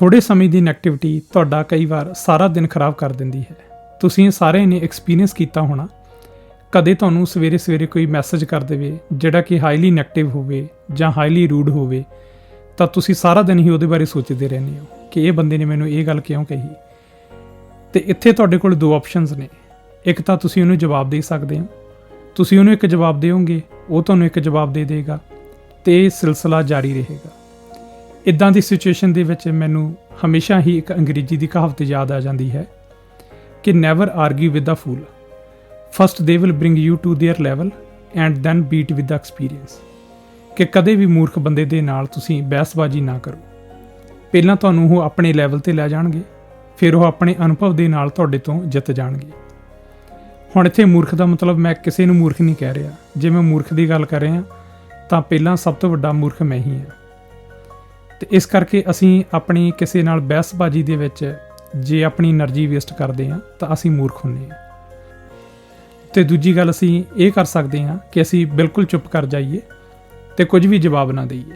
ਥੋੜੇ ਸਮੇਂ ਦੀ ਨੈਗੇਟਿਵਿਟੀ ਤੁਹਾਡਾ ਕਈ ਵਾਰ ਸਾਰਾ ਦਿਨ ਖਰਾਬ ਕਰ ਦਿੰਦੀ ਹੈ। ਤੁਸੀਂ ਇਹ ਸਾਰਿਆਂ ਨੇ ਐਕਸਪੀਰੀਅੰਸ ਕੀਤਾ ਹੋਣਾ। ਕਦੇ ਤੁਹਾਨੂੰ ਸਵੇਰੇ ਸਵੇਰੇ ਕੋਈ ਮੈਸੇਜ ਕਰ ਦੇਵੇ, ਜਿਹੜਾ ਕਿ ਹਾਈਲੀ ਨੈਗੇਟਿਵ ਹੋਵੇ ਜਾਂ ਹਾਈਲੀ ਰੂਡ ਹੋਵੇ, ਤਾਂ ਤੁਸੀਂ ਸਾਰਾ ਦਿਨ ਹੀ ਉਹਦੇ ਬਾਰੇ ਸੋਚਦੇ ਰਹਿੰਦੇ ਹੋ ਕਿ ਇਹ ਬੰਦੇ ਨੇ ਮੈਨੂੰ ਇਹ ਗੱਲ ਕਿਉਂ ਕਹੀ। ਤੇ ਇੱਥੇ ਤੁਹਾਡੇ ਕੋਲ ਦੋ ਆਪਸ਼ਨਸ ਨੇ। ਇੱਕ ਤਾਂ ਤੁਸੀਂ ਉਹਨੂੰ ਜਵਾਬ ਦੇ ਸਕਦੇ ਹੋ। ਤੁਸੀਂ ਉਹਨੂੰ ਇੱਕ ਜਵਾਬ ਦਿਓਗੇ ਉਹ ਤੁਹਾਨੂੰ ਇੱਕ ਜਵਾਬ ਦੇ ਦੇਗਾ ਤੇ ਇਹ ਸਿਲਸਿਲਾ ਜਾਰੀ ਰਹੇਗਾ। ਇਦਾਂ ਦੀ ਸਿਚੁਏਸ਼ਨ ਦੇ ਵਿੱਚ ਮੈਨੂੰ ਹਮੇਸ਼ਾ ਹੀ ਇੱਕ ਅੰਗਰੇਜ਼ੀ ਦੀ ਕਹਾਵਤ ਯਾਦ ਆ ਜਾਂਦੀ ਹੈ ਕਿ never argue with the fool first they will bring you to their level and then beat with the experience ਕਿ ਕਦੇ ਵੀ ਮੂਰਖ ਬੰਦੇ ਦੇ ਨਾਲ ਤੁਸੀਂ ਬਹਿਸਬਾਜ਼ੀ ਨਾ ਕਰੋ ਪਹਿਲਾਂ ਤੁਹਾਨੂੰ ਉਹ ਆਪਣੇ ਲੈਵਲ ਤੇ ਲੈ ਜਾਣਗੇ ਫਿਰ ਉਹ ਆਪਣੇ ਅਨੁਭਵ ਦੇ ਨਾਲ ਤੁਹਾਡੇ ਤੋਂ ਜਿੱਤ ਜਾਣਗੇ ਹੁਣ ਇੱਥੇ ਮੂਰਖ ਦਾ ਮਤਲਬ ਮੈਂ ਕਿਸੇ ਨੂੰ ਮੂਰਖ ਨਹੀਂ ਕਹਿ ਰਿਹਾ ਜੇ ਮੈਂ ਮੂਰਖ ਦੀ ਗੱਲ ਕਰ ਰਿਹਾ ਤਾਂ ਪਹਿਲਾਂ ਸਭ ਤੋਂ ਵੱਡਾ ਮੂਰਖ ਮੈਂ ਹੀ ਹਾਂ ਤੇ ਇਸ ਕਰਕੇ ਅਸੀਂ ਆਪਣੀ ਕਿਸੇ ਨਾਲ ਬਹਿਸਬਾਜ਼ੀ ਦੇ ਵਿੱਚ ਜੇ ਆਪਣੀ એનર્ਜੀ ਵੇਸਟ ਕਰਦੇ ਆ ਤਾਂ ਅਸੀਂ ਮੂਰਖ ਹੁੰਨੇ ਆ ਤੇ ਦੂਜੀ ਗੱਲ ਅਸੀਂ ਇਹ ਕਰ ਸਕਦੇ ਹਾਂ ਕਿ ਅਸੀਂ ਬਿਲਕੁਲ ਚੁੱਪ ਕਰ ਜਾਈਏ ਤੇ ਕੁਝ ਵੀ ਜਵਾਬ ਨਾ ਦੇਈਏ।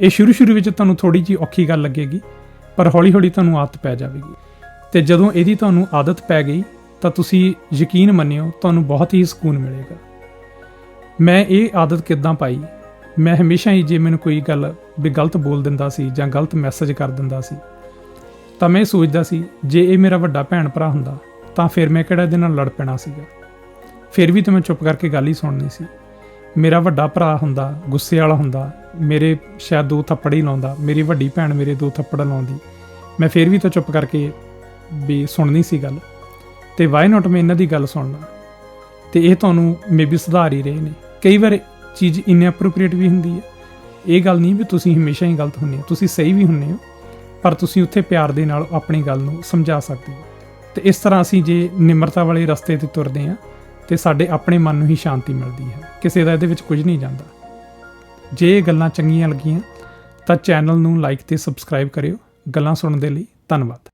ਇਹ ਸ਼ੁਰੂ ਸ਼ੁਰੂ ਵਿੱਚ ਤੁਹਾਨੂੰ ਥੋੜੀ ਜੀ ਔਖੀ ਗੱਲ ਲੱਗੇਗੀ, ਪਰ ਹੌਲੀ-ਹੌਲੀ ਤੁਹਾਨੂੰ ਆਦਤ ਪੈ ਜਾਵੇਗੀ। ਤੇ ਜਦੋਂ ਇਹਦੀ ਤੁਹਾਨੂੰ ਆਦਤ ਪੈ ਗਈ, ਤਾਂ ਤੁਸੀਂ ਯਕੀਨ ਮੰਨਿਓ ਤੁਹਾਨੂੰ ਬਹੁਤ ਹੀ ਸਕੂਨ ਮਿਲੇਗਾ। ਮੈਂ ਇਹ ਆਦਤ ਕਿੱਦਾਂ ਪਾਈ? ਮੈਂ ਹਮੇਸ਼ਾ ਹੀ ਜੇ ਮੈਨੂੰ ਕੋਈ ਗੱਲ ਵੀ ਗਲਤ ਬੋਲ ਦਿੰਦਾ ਸੀ ਜਾਂ ਗਲਤ ਮੈਸੇਜ ਕਰ ਦਿੰਦਾ ਸੀ। ਤਾਂ ਮੈਂ ਇਹ ਸੋਚਦਾ ਸੀ, ਜੇ ਇਹ ਮੇਰਾ ਵੱਡਾ ਭੈਣ ਭਰਾ ਹੁੰਦਾ, ਤਾਂ ਫਿਰ ਮੈਂ ਕਿਹੜਾ ਇਹਦੇ ਨਾਲ ਲੜ ਪੈਣਾ ਸੀਗਾ? ਫਿਰ ਵੀ ਤਾਂ ਮੈਂ ਚੁੱਪ ਕਰਕੇ ਗੱਲ ਹੀ ਸੁਣਨੀ ਸੀ। ਮੇਰਾ ਵੱਡਾ ਭਰਾ ਹੁੰਦਾ, ਗੁੱਸੇ ਵਾਲਾ ਹੁੰਦਾ, ਮੇਰੇ ਸ਼ਾਇਦ ਦੋ ਥੱਪੜ ਹੀ ਲਾਉਂਦਾ, ਮੇਰੀ ਵੱਡੀ ਭੈਣ ਮੇਰੇ ਦੋ ਥੱਪੜ ਲਾਉਂਦੀ। ਮੈਂ ਫਿਰ ਵੀ ਤਾਂ ਚੁੱਪ ਕਰਕੇ ਵੀ ਸੁਣਨੀ ਸੀ ਗੱਲ। ਤੇ ਵਾਈ ਨਾਟ ਮੈਂ ਇਹਨਾਂ ਦੀ ਗੱਲ ਸੁਣਨਾ? ਤੇ ਇਹ ਤੁਹਾਨੂੰ ਮੇਬੀ ਸੁਧਾਰ ਹੀ ਰਹੇ ਨੇ। ਕਈ ਵਾਰ ਚੀਜ਼ ਇਨਐਪਰੋਪ੍ਰੀਏਟ ਵੀ ਹੁੰਦੀ ਹੈ। ਇਹ ਗੱਲ ਨਹੀਂ ਵੀ ਤੁਸੀਂ ਹਮੇਸ਼ਾ ਹੀ ਗਲਤ ਹੁੰਦੇ ਹੋ, ਤੁਸੀਂ ਸਹੀ ਵੀ ਹੁੰਦੇ ਹੋ, ਪਰ ਤੁਸੀਂ ਉੱਥੇ ਪਿਆਰ ਦੇ ਨਾਲ ਆਪਣੀ ਗੱਲ ਨੂੰ ਸਮਝਾ ਸਕਦੇ ਹੋ। ਤੇ ਇਸ ਤਰ੍ਹਾਂ ਅਸੀਂ ਜੇ ਨਿਮਰਤਾ ਵਾਲੇ ਰਸਤੇ ਤੇ ਤੁਰਦੇ ਹਾਂ, ਤੇ ਸਾਡੇ ਆਪਣੇ ਮਨ ਨੂੰ ਹੀ ਸ਼ਾਂਤੀ ਮਿਲਦੀ ਹੈ। ਕਿਸੇ ਦਾ ਇਹਦੇ ਵਿੱਚ ਕੁਝ ਨਹੀਂ ਜਾਂਦਾ। ਜੇ ਇਹ ਗੱਲਾਂ ਚੰਗੀਆਂ ਲੱਗੀਆਂ, ਤਾਂ ਚੈਨਲ ਨੂੰ ਲਾਈਕ ਤੇ ਸਬਸਕ੍ਰਾਈਬ ਕਰਿਓ। ਗੱਲਾਂ ਸੁਣਨ ਦੇ ਲਈ ਧੰਨਵਾਦ।